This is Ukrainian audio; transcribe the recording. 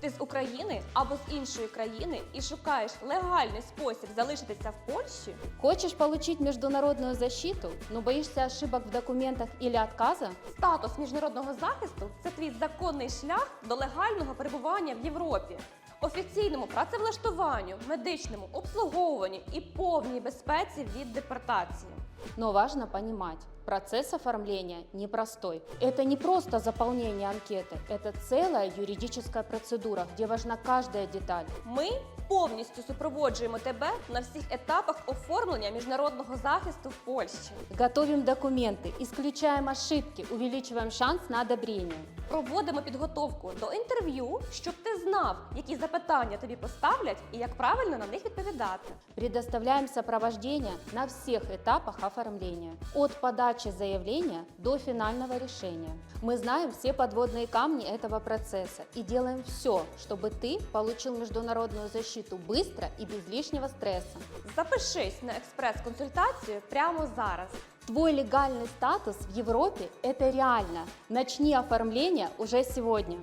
Ти з України або з іншої країни і шукаєш легальний спосіб залишитися в Польщі? Хочешь получить международную защиту, но боишься ошибок в документах или отказа? Статус міжнародного захисту це твій законний шлях до легального перебування в Європі. Офіційному працевлаштуванню, медичному обслуговуванню і повній безпеці від депортації. Но важно понимать, процесс оформления непростой. Это не просто заполнение анкеты, это целая юридическая процедура, где важна каждая деталь. Ми повністю супроводжуємо тебе на всіх етапах оформлення міжнародного захисту в Польщі. Готовим документы, исключаем ошибки, увеличиваем шанс на одобрение. Проводимо підготовку до інтерв'ю, щоб ти знав, які запитання тобі поставлять і як правильно на них відповідати. Предоставляем сопровождение на всех этапах оформления, от подачи заявления до финального решения. Мы знаем все подводные камни этого процесса и делаем все, чтобы ты получил международную защиту быстро и без лишнего стресса. Запишись на експрес-консультацію прямо зараз. Твой легальный статус в Европе – это реально. Начни оформление уже сегодня.